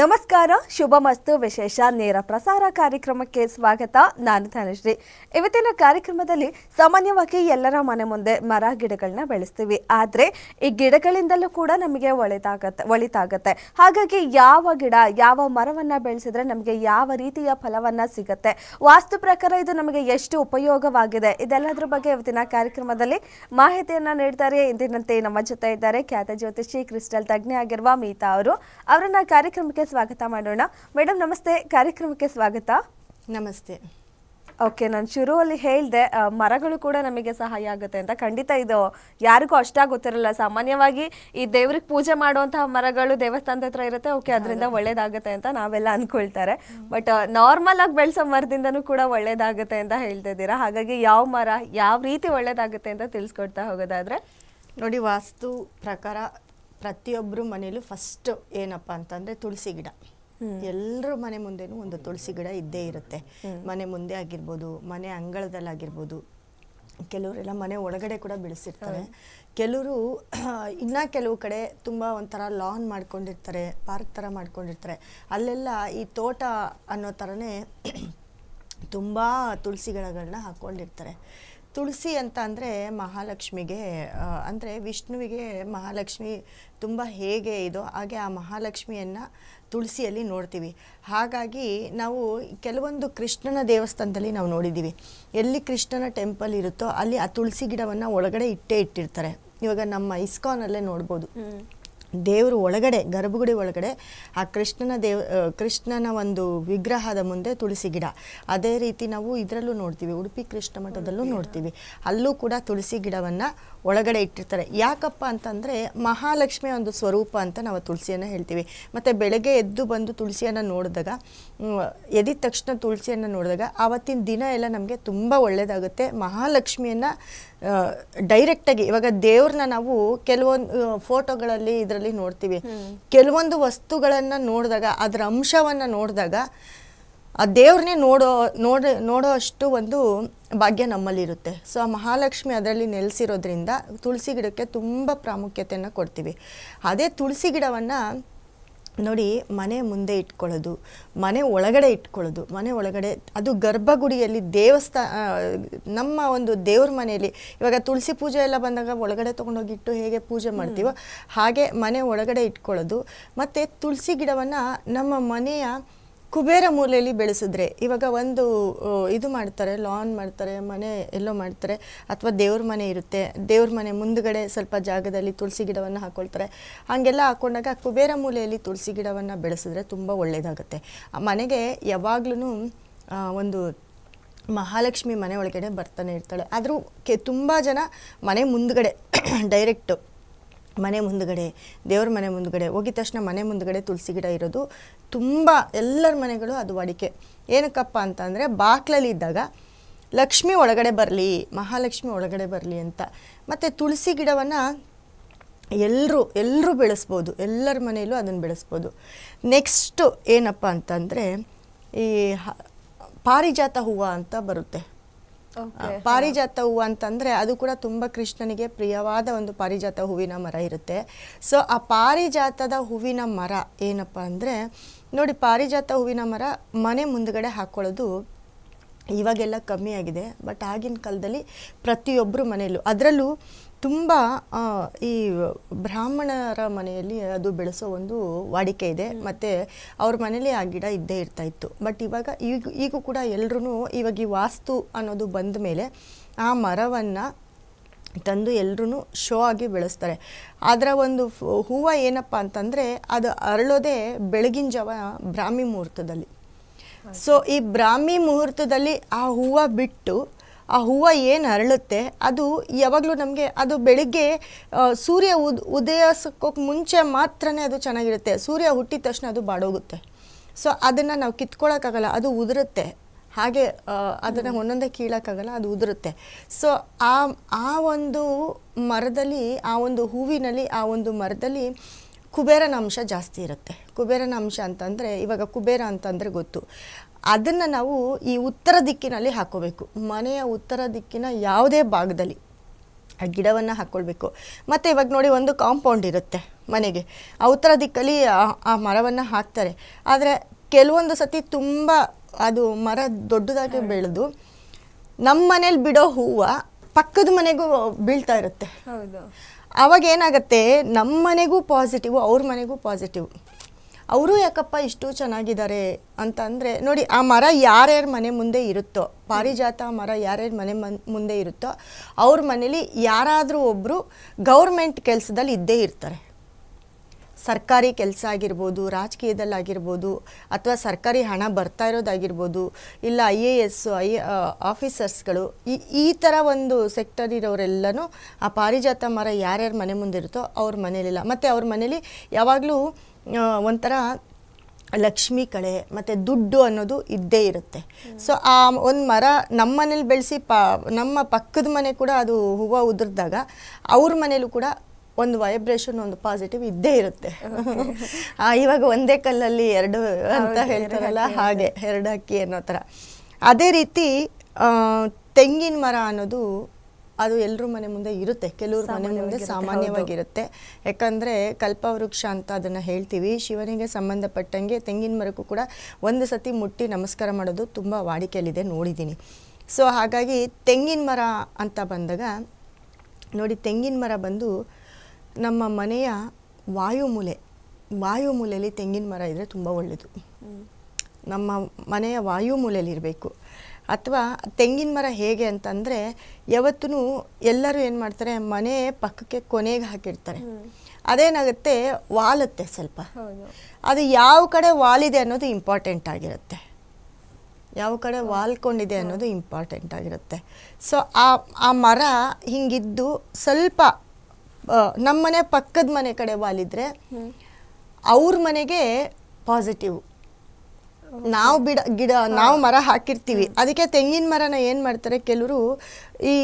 ನಮಸ್ಕಾರ, ಶುಭ ಮಸ್ತು, ವಿಶೇಷ ನೇರ ಪ್ರಸಾರ ಕಾರ್ಯಕ್ರಮಕ್ಕೆ ಸ್ವಾಗತ. ನಾನು ಧನಶ್ರೀ. ಇವತ್ತಿನ ಕಾರ್ಯಕ್ರಮದಲ್ಲಿ ಸಾಮಾನ್ಯವಾಗಿ ಎಲ್ಲರ ಮನೆ ಮುಂದೆ ಮರ ಗಿಡಗಳನ್ನ ಬೆಳೆಸ್ತೀವಿ. ಆದರೆ ಈ ಗಿಡಗಳಿಂದಲೂ ಕೂಡ ನಮಗೆ ಒಳಿತಾಗತ್ತೆ ಒಳಿತಾಗತ್ತೆ. ಹಾಗಾಗಿ ಯಾವ ಗಿಡ, ಯಾವ ಮರವನ್ನು ಬೆಳೆಸಿದ್ರೆ ನಮಗೆ ಯಾವ ರೀತಿಯ ಫಲವನ್ನು ಸಿಗತ್ತೆ, ವಾಸ್ತು ಪ್ರಕಾರ ಇದು ನಮಗೆ ಎಷ್ಟು ಉಪಯೋಗವಾಗಿದೆ, ಇದೆಲ್ಲದರ ಬಗ್ಗೆ ಇವತ್ತಿನ ಕಾರ್ಯಕ್ರಮದಲ್ಲಿ ಮಾಹಿತಿಯನ್ನು ನೀಡ್ತಾರೆ. ಇಂದಿನಂತೆ ನಮ್ಮ ಜೊತೆ ಇದ್ದಾರೆ ಖ್ಯಾತ ಜ್ಯೋತಿಷಿ, ಕ್ರಿಸ್ಟಲ್ ತಜ್ಞೆ ಆಗಿರುವ ಮೀತಾ ಅವರು. ಅವರನ್ನ ಕಾರ್ಯಕ್ರಮಕ್ಕೆ ಸ್ವಾಗತ ಮಾಡೋಣ. ಮೇಡಮ್ ನಮಸ್ತೆ. ಕಾರ್ಯಕ್ರಮಕ್ಕೆ ಸ್ವಾಗತ. ನಮಸ್ತೆ. ಓಕೆ ನಾನು ಶುರುವಲ್ಲಿ ಹೇಳಿದೆ ಮರಗಳು ಕೂಡ ನಮಗೆ ಸಹಾಯ ಆಗುತ್ತೆ ಅಂತ. ಖಂಡಿತ ಇದು ಯಾರಿಗೂ ಅಷ್ಟಾಗಿ ಗೊತ್ತಿರಲ್ಲ. ಸಾಮಾನ್ಯವಾಗಿ ಈ ದೇವ್ರಿಗೆ ಪೂಜೆ ಮಾಡುವಂತಹ ಮರಗಳು ದೇವಸ್ಥಾನದ ಹತ್ರ ಇರುತ್ತೆ. ಓಕೆ ಅದರಿಂದ ಒಳ್ಳೇದಾಗುತ್ತೆ ಅಂತ ನಾವೆಲ್ಲ ಅನ್ಕೊಳ್ತಾರೆ. ಬಟ್ ನಾರ್ಮಲ್ ಆಗಿ ಬೆಳೆಸೋ ಮರದಿಂದನೂ ಕೂಡ ಒಳ್ಳೇದಾಗುತ್ತೆ ಅಂತ ಹೇಳ್ತಿದ್ದೀರಾ ಹಾಗಾಗಿ ಯಾವ ಮರ ಯಾವ ರೀತಿ ಒಳ್ಳೇದಾಗುತ್ತೆ ಅಂತ ತಿಳಿಸ್ಕೊಡ್ತಾ ಹೋಗೋದಾದ್ರೆ. ನೋಡಿ ವಾಸ್ತು ಪ್ರಕಾರ ಪ್ರತಿಯೊಬ್ಬರು ಮನೇಲೂ ಫಸ್ಟ್ ಏನಪ್ಪ ಅಂತಂದ್ರೆ ತುಳಸಿ ಗಿಡ. ಎಲ್ಲರ ಮನೆ ಮುಂದೆನೂ ಒಂದು ತುಳಸಿ ಗಿಡ ಇದ್ದೇ ಇರುತ್ತೆ. ಮನೆ ಮುಂದೆ ಆಗಿರ್ಬೋದು ಮನೆ ಅಂಗಳದಲ್ಲಾಗಿರ್ಬೋದು. ಕೆಲವರೆಲ್ಲ ಮನೆ ಒಳಗಡೆ ಕೂಡ ಬೆಳೆಸಿರ್ತಾರೆ. ಕೆಲವರು ಇನ್ನ ಕೆಲವು ಕಡೆ ತುಂಬ ಒಂಥರ ಲಾನ್ ಮಾಡ್ಕೊಂಡಿರ್ತಾರೆ ಪಾರ್ಕ್ ಥರ ಮಾಡ್ಕೊಂಡಿರ್ತಾರೆ. ಅಲ್ಲೆಲ್ಲ ಈ ತೋಟ ಅನ್ನೋ ಥರನೇ ತುಂಬ ತುಳಸಿ ಗಿಡಗಳನ್ನ ಹಾಕ್ಕೊಂಡಿರ್ತಾರೆ. ತುಳಸಿ ಅಂತ ಅಂದರೆ ಮಹಾಲಕ್ಷ್ಮಿಗೆ ಅಂದರೆ ವಿಷ್ಣುವಿಗೆ ಮಹಾಲಕ್ಷ್ಮಿ ತುಂಬ ಹೇಗೆ ಇದೋ ಹಾಗೆ ಆ ಮಹಾಲಕ್ಷ್ಮಿಯನ್ನು ತುಳಸಿಯಲ್ಲಿ ನೋಡ್ತೀವಿ. ಹಾಗಾಗಿ ನಾವು ಕೆಲವೊಂದು ಕೃಷ್ಣನ ದೇವಸ್ಥಾನದಲ್ಲಿ ನಾವು ನೋಡಿದ್ದೀವಿ. ಎಲ್ಲಿ ಕೃಷ್ಣನ ಟೆಂಪಲ್ ಇರುತ್ತೋ ಅಲ್ಲಿ ಆ ತುಳಸಿ ಗಿಡವನ್ನು ಒಳಗಡೆ ಇಟ್ಟೇ ಇಟ್ಟಿರ್ತಾರೆ. ಇವಾಗ ನಮ್ಮ ಇಸ್ಕಾನಲ್ಲೇ ನೋಡ್ಬೋದು. ದೇವರು ಒಳಗಡೆ ಗರ್ಭಗುಡಿ ಒಳಗಡೆ ಆ ಕೃಷ್ಣನ ದೇವ ಕೃಷ್ಣನ ಒಂದು ವಿಗ್ರಹದ ಮುಂದೆ ತುಳಸಿ ಗಿಡ. ಅದೇ ರೀತಿ ನಾವು ಇದರಲ್ಲೂ ನೋಡ್ತೀವಿ ಉಡುಪಿ ಕೃಷ್ಣ ಮಠದಲ್ಲೂ ನೋಡ್ತೀವಿ. ಅಲ್ಲೂ ಕೂಡ ತುಳಸಿ ಗಿಡವನ್ನು ಒಳಗಡೆ ಇಟ್ಟಿರ್ತಾರೆ. ಯಾಕಪ್ಪ ಅಂತಂದರೆ ಮಹಾಲಕ್ಷ್ಮಿಯ ಒಂದು ಸ್ವರೂಪ ಅಂತ ನಾವು ತುಳಸಿಯನ್ನು ಹೇಳ್ತೀವಿ. ಮತ್ತು ಬೆಳಗ್ಗೆ ಎದ್ದು ಬಂದು ತುಳಸಿಯನ್ನು ನೋಡಿದಾಗ ಎದಿದ ತಕ್ಷಣ ತುಳಸಿಯನ್ನು ನೋಡಿದಾಗ ಆವತ್ತಿನ ದಿನ ಎಲ್ಲ ನಮಗೆ ತುಂಬ ಒಳ್ಳೆಯದಾಗುತ್ತೆ ಮಹಾಲಕ್ಷ್ಮಿಯನ್ನು ಡೈರೆಕ್ಟಾಗಿ ಇವಾಗ ದೇವ್ರನ್ನ ನಾವು ಕೆಲವೊಂದು ಫೋಟೋಗಳಲ್ಲಿ ಇದರಲ್ಲಿ ನೋಡ್ತೀವಿ. ಕೆಲವೊಂದು ವಸ್ತುಗಳನ್ನು ನೋಡಿದಾಗ ಅದರ ಅಂಶವನ್ನು ನೋಡಿದಾಗ ಆ ದೇವ್ರನ್ನೇ ನೋಡೋ ನೋಡ ನೋಡೋ ಅಷ್ಟು ಒಂದು ಭಾಗ್ಯ ನಮ್ಮಲ್ಲಿರುತ್ತೆ. ಸೊ ಆ ಮಹಾಲಕ್ಷ್ಮಿ ಅದರಲ್ಲಿ ನೆಲೆಸಿರೋದ್ರಿಂದ ತುಳಸಿ ಗಿಡಕ್ಕೆ ತುಂಬ ಪ್ರಾಮುಖ್ಯತೆಯನ್ನು ಕೊಡ್ತೀವಿ. ಅದೇ ತುಳಸಿ ಗಿಡವನ್ನು ನೋಡಿ ಮನೆ ಮುಂದೆ ಇಟ್ಕೊಳ್ಳೋದು ಮನೆ ಒಳಗಡೆ ಇಟ್ಕೊಳ್ಳೋದು ಮನೆ ಒಳಗಡೆ ಅದು ಗರ್ಭಗುಡಿಯಲ್ಲಿ ದೇವಸ್ಥಾನ ನಮ್ಮ ಒಂದು ದೇವ್ರ ಮನೆಯಲ್ಲಿ ಇವಾಗ ತುಳಸಿ ಪೂಜೆ ಎಲ್ಲ ಬಂದಾಗ ಒಳಗಡೆ ತೊಗೊಂಡೋಗಿಟ್ಟು ಹೇಗೆ ಪೂಜೆ ಮಾಡ್ತೀವೋ ಹಾಗೆ ಮನೆ ಒಳಗಡೆ ಇಟ್ಕೊಳ್ಳೋದು. ಮತ್ತು ತುಳಸಿ ಗಿಡವನ್ನು ನಮ್ಮ ಮನೆಯ ಕುಬೇರ ಮೂಲೆಯಲ್ಲಿ ಬೆಳೆಸಿದ್ರೆ, ಇವಾಗ ಒಂದು ಇದು ಮಾಡ್ತಾರೆ ಲಾನ್ ಮಾಡ್ತಾರೆ, ಮನೆ ಎಲ್ಲೋ ಮಾಡ್ತಾರೆ, ಅಥವಾ ದೇವ್ರ ಮನೆ ಇರುತ್ತೆ, ದೇವ್ರ ಮನೆ ಮುಂದುಗಡೆ ಸ್ವಲ್ಪ ಜಾಗದಲ್ಲಿ ತುಳಸಿ ಗಿಡವನ್ನು ಹಾಕೊಳ್ತಾರೆ. ಹಾಗೆಲ್ಲ ಹಾಕೊಂಡಾಗ ಕುಬೇರ ಮೂಲೆಯಲ್ಲಿ ತುಳಸಿ ಗಿಡವನ್ನು ಬೆಳೆಸಿದ್ರೆ ತುಂಬ ಒಳ್ಳೆಯದಾಗುತ್ತೆ ಮನೆಗೆ ಯಾವಾಗ್ಲೂ ಒಂದು ಮಹಾಲಕ್ಷ್ಮಿ ಮನೆ ಒಳಗಡೆ ಬರ್ತಾನೆ ಇರ್ತಾಳೆ. ಆದರೂ ಕೆ, ತುಂಬ ಜನ ಮನೆ ಮುಂದುಗಡೆ ಡೈರೆಕ್ಟು ಮನೆ ಮುಂದುಗಡೆ, ದೇವ್ರ ಮನೆ ಮುಂದುಗಡೆ, ಹೋಗಿದ ತಕ್ಷಣ ಮನೆ ಮುಂದುಗಡೆ ತುಳಸಿ ಗಿಡ ಇರೋದು ತುಂಬ ಎಲ್ಲರ ಮನೆಗಳು ಅದು ಅಡಿಕೆ ಏನಕ್ಕಪ್ಪ ಅಂತಂದರೆ ಬಾಕ್ಲಲ್ಲಿ ಇದ್ದಾಗ, ಲಕ್ಷ್ಮಿ ಒಳಗಡೆ ಬರಲಿ, ಮಹಾಲಕ್ಷ್ಮಿ ಒಳಗಡೆ ಬರಲಿ ಅಂತ. ಮತ್ತು ತುಳಸಿ ಗಿಡವನ್ನು ಎಲ್ಲರೂ ಎಲ್ಲರೂ ಬೆಳೆಸ್ಬೋದು, ಎಲ್ಲರ ಮನೆಯಲ್ಲೂ ಅದನ್ನು ಬೆಳೆಸ್ಬೋದು. ನೆಕ್ಸ್ಟು ಏನಪ್ಪ ಅಂತಂದರೆ, ಈ ಪಾರಿಜಾತ ಹೂವು ಅಂತ ಬರುತ್ತೆ. ಪಾರಿಜಾತ ಹೂವು ಅಂತಂದ್ರೆ ಅದು ಕೂಡ ತುಂಬಾ ಕೃಷ್ಣನಿಗೆ ಪ್ರಿಯವಾದ ಒಂದು ಪಾರಿಜಾತ ಹೂವಿನ ಮರ ಇರುತ್ತೆ. ಸೊ ಆ ಪಾರಿಜಾತದ ಹೂವಿನ ಮರ ಏನಪ್ಪ ಅಂದ್ರೆ ನೋಡಿ ಪಾರಿಜಾತ ಹೂವಿನ ಮರ ಮನೆ ಮುಂದುಗಡೆ ಹಾಕೊಳ್ಳೋದು ಇವಾಗೆಲ್ಲ ಕಮ್ಮಿ ಆಗಿದೆ. ಬಟ್ ಆಗಿನ ಕಾಲದಲ್ಲಿ ಪ್ರತಿಯೊಬ್ಬರು ಮನೆಯಲ್ಲೂ ಅದರಲ್ಲೂ ತುಂಬ ಈ ಬ್ರಾಹ್ಮಣರ ಮನೆಯಲ್ಲಿ ಅದು ಬೆಳೆಸೋ ಒಂದು ವಾಡಿಕೆ ಇದೆ. ಮತ್ತು ಅವ್ರ ಮನೇಲಿ ಆ ಗಿಡ ಇದ್ದೇ ಇರ್ತಾ ಇತ್ತು. ಬಟ್ ಇವಾಗ ಈಗ ಈಗೂ ಕೂಡ ಎಲ್ಲರೂ ಇವಾಗ ಈ ವಾಸ್ತು ಅನ್ನೋದು ಬಂದ ಮೇಲೆ ಆ ಮರವನ್ನು ತಂದು ಎಲ್ಲರೂ ಶೋ ಆಗಿ ಬೆಳೆಸ್ತಾರೆ. ಅದರ ಒಂದು ಹೂವು ಏನಪ್ಪ ಅಂತಂದರೆ ಅದು ಅರಳೋದೇ ಬೆಳಗಿನ ಜಾವ ಬ್ರಾಹ್ಮಿ ಮುಹೂರ್ತದಲ್ಲಿ. ಸೊ ಈ ಬ್ರಾಹ್ಮಿ ಮುಹೂರ್ತದಲ್ಲಿ ಆ ಹೂವು ಬಿಟ್ಟು ಆ ಹೂವು ಏನು ಅರಳುತ್ತೆ ಅದು ಯಾವಾಗಲೂ ನಮಗೆ ಅದು ಬೆಳಿಗ್ಗೆ ಸೂರ್ಯ ಉದ್ ಉದಯಿಸೋಕ್ಕೆ ಮುಂಚೆ ಮಾತ್ರನೇ ಅದು ಚೆನ್ನಾಗಿರುತ್ತೆ. ಸೂರ್ಯ ಹುಟ್ಟಿದ ತಕ್ಷಣ ಅದು ಬಾಡೋಗುತ್ತೆ. ಸೊ ಅದನ್ನು ನಾವು ಕಿತ್ಕೊಳ್ಳೋಕ್ಕಾಗಲ್ಲ ಅದು ಉದುರುತ್ತೆ. ಹಾಗೆ ಅದನ್ನು ಒಂದೊಂದೇ ಕೀಳೋಕ್ಕಾಗಲ್ಲ ಅದು ಉದುರುತ್ತೆ. ಸೊ ಆ ಆ ಒಂದು ಮರದಲ್ಲಿ ಆ ಒಂದು ಹೂವಿನಲ್ಲಿ ಆ ಒಂದು ಮರದಲ್ಲಿ ಕುಬೇರನ ಅಂಶ ಜಾಸ್ತಿ ಇರುತ್ತೆ. ಕುಬೇರನ ಅಂಶ ಅಂತಂದರೆ ಇವಾಗ ಕುಬೇರ ಅಂತಂದರೆ ಗೊತ್ತು. ಅದನ್ನು ನಾವು ಈ ಉತ್ತರ ದಿಕ್ಕಿನಲ್ಲಿ ಹಾಕೋಬೇಕು. ಮನೆಯ ಉತ್ತರ ದಿಕ್ಕಿನ ಯಾವುದೇ ಭಾಗದಲ್ಲಿ ಆ ಗಿಡವನ್ನು ಹಾಕ್ಕೊಳ್ಬೇಕು ಮತ್ತು ಇವಾಗ ನೋಡಿ ಒಂದು ಕಾಂಪೌಂಡ್ ಇರುತ್ತೆ ಮನೆಗೆ. ಆ ಉತ್ತರ ದಿಕ್ಕಲ್ಲಿ ಆ- ಮರವನ್ನು ಹಾಕ್ತಾರೆ. ಆದರೆ ಕೆಲವೊಂದು ಸತಿ ತುಂಬ ಅದು ಮರ ದೊಡ್ಡದಾಗಿ ಬೆಳೆದು ನಮ್ಮ ಮನೇಲಿ ಬಿಡೋ ಹೂವು ಪಕ್ಕದ ಮನೆಗೂ ಬೀಳ್ತಾ ಇರುತ್ತೆ. ಅವಾಗ ಏನಾಗುತ್ತೆ? ನಮ್ಮ ಮನೆಗೂ ಪಾಸಿಟಿವ್ ಅವ್ರ ಮನೆಗೂ ಪಾಸಿಟಿವ್ ಅವರು ಯಾಕಪ್ಪ ಇಷ್ಟು ಚೆನ್ನಾಗಿದ್ದಾರೆ ಅಂತ ಅಂದರೆ ನೋಡಿ, ಆ ಮರ ಯಾರ್ಯಾರ ಮನೆ ಮುಂದೆ ಇರುತ್ತೋ, ಪಾರಿಜಾತ ಮರ ಯಾರ್ಯಾರ ಮನೆ ಮನ್, ಮುಂದೆ ಇರುತ್ತೋ, ಅವ್ರ ಮನೇಲಿ ಯಾರಾದರೂ ಒಬ್ಬರು ಗೌರ್ಮೆಂಟ್ ಕೆಲಸದಲ್ಲಿ ಇದ್ದೇ ಇರ್ತಾರೆ. ಸರ್ಕಾರಿ ಕೆಲಸ ಆಗಿರ್ಬೋದು, ರಾಜಕೀಯದಲ್ಲಾಗಿರ್ಬೋದು, ಅಥವಾ ಸರ್ಕಾರಿ ಹಣ ಬರ್ತಾ ಇರೋದಾಗಿರ್ಬೋದು, ಇಲ್ಲ ಐ ಎ ಎಸ್, ಐ ಆಫೀಸರ್ಸ್ಗಳು, ಈ ಈ ಥರ ಒಂದು ಸೆಕ್ಟರ್ ಇರೋರೆಲ್ಲನೂ ಆ ಪಾರಿಜಾತ ಮರ ಯಾರ್ಯಾರ ಮನೆ ಮುಂದಿರುತ್ತೋ ಅವ್ರ ಮನೇಲಿಲ್ಲ ಮತ್ತು ಅವ್ರ ಮನೇಲಿ ಯಾವಾಗಲೂ ಒಂಥರ ಲಕ್ಷ್ಮಿ ಕಳೆ, ಮತ್ತು ದುಡ್ಡು ಅನ್ನೋದು ಇದ್ದೇ ಇರುತ್ತೆ. ಸೊ ಆ ಒಂದು ಮರ ನಮ್ಮ ಮನೇಲಿ ಬೆಳೆಸಿ ಪ, ನಮ್ಮ ಪಕ್ಕದ ಮನೆ ಕೂಡ ಅದು ಹೂವು ಉದುರಿದಾಗ ಅವ್ರ ಮನೇಲೂ ಕೂಡ ಒಂದು ವೈಬ್ರೇಷನ್ ಒಂದು ಪಾಸಿಟಿವ್ ಇದ್ದೇ ಇರುತ್ತೆ. ಇವಾಗ ಒಂದೇ ಕಲ್ಲಲ್ಲಿ ಎರಡು ಅಂತ ಹೇಳ್ತಾರಲ್ಲ ಹಾಗೆ ಎರಡು ಅಕ್ಕಿ ಅನ್ನೋ ಥರ. ಅದೇ ರೀತಿ ತೆಂಗಿನ ಮರ ಅನ್ನೋದು ಅದು ಎಲ್ಲರ ಮನೆ ಮುಂದೆ ಇರುತ್ತೆ. ಕೆಲವ್ರ ಮನೆ ಮುಂದೆ ಸಾಮಾನ್ಯವಾಗಿರುತ್ತೆ. ಯಾಕಂದರೆ ಕಲ್ಪವೃಕ್ಷ ಅಂತ ಅದನ್ನು ಹೇಳ್ತೀವಿ. ಶಿವನಿಗೆ ಸಂಬಂಧಪಟ್ಟಂಗೆ ತೆಂಗಿನ ಮರಕ್ಕೂ ಕೂಡ ಒಂದು ಸತಿ ಮುಟ್ಟಿ ನಮಸ್ಕಾರ ಮಾಡೋದು ತುಂಬ ವಾಡಿಕೆಯಲ್ಲಿದೆ ನೋಡಿದ್ದೀನಿ. ಸೊ ಹಾಗಾಗಿ ತೆಂಗಿನ ಮರ ಅಂತ ಬಂದಾಗ ನೋಡಿ ತೆಂಗಿನ ಮರ ಬಂದು ನಮ್ಮ ಮನೆಯ ವಾಯುಮೂಲೆ ವಾಯುಮೂಲೆಯಲ್ಲಿ ತೆಂಗಿನ ಮರ ಇದ್ದರೆ ತುಂಬ ಒಳ್ಳೆಯದು ನಮ್ಮ ಮನೆಯ ವಾಯುಮೂಲೆಯಲ್ಲಿ ಇರಬೇಕು. ಅಥವಾ ತೆಂಗಿನ ಮರ ಹೇಗೆ ಅಂತಂದರೆ ಯಾವತ್ತೂ ಎಲ್ಲರೂ ಏನು ಮಾಡ್ತಾರೆ ಮನೆ ಪಕ್ಕಕ್ಕೆ ಕೊನೆಗೆ ಹಾಕಿರ್ತಾರೆ. ಅದೇನಾಗುತ್ತೆ ವಾಲತ್ತೆ ಸ್ವಲ್ಪ. ಅದು ಯಾವ ಕಡೆ ವಾಲಿದೆ ಅನ್ನೋದು ಇಂಪಾರ್ಟೆಂಟ್ ಆಗಿರುತ್ತೆ. ಯಾವ ಕಡೆ ವಾಲ್ಕೊಂಡಿದೆ ಅನ್ನೋದು ಇಂಪಾರ್ಟೆಂಟ್ ಆಗಿರುತ್ತೆ. ಸೊ ಆ ಆ ಮರ ಹಿಂಗಿದ್ದು ಸ್ವಲ್ಪ ನಮ್ಮ ಮನೆ ಪಕ್ಕದ ಮನೆ ಕಡೆ ವಾಲಿದ್ರೆ ಅವ್ರ ಮನೆಗೆ ಪಾಸಿಟಿವ್ ನಾವು ಬಿಡ ಗಿಡ ನಾವು ಮರ ಹಾಕಿರ್ತೀವಿ. ಅದಕ್ಕೆ ತೆಂಗಿನ ಮರನ ಏನು ಮಾಡ್ತಾರೆ ಕೆಲವರು ಈ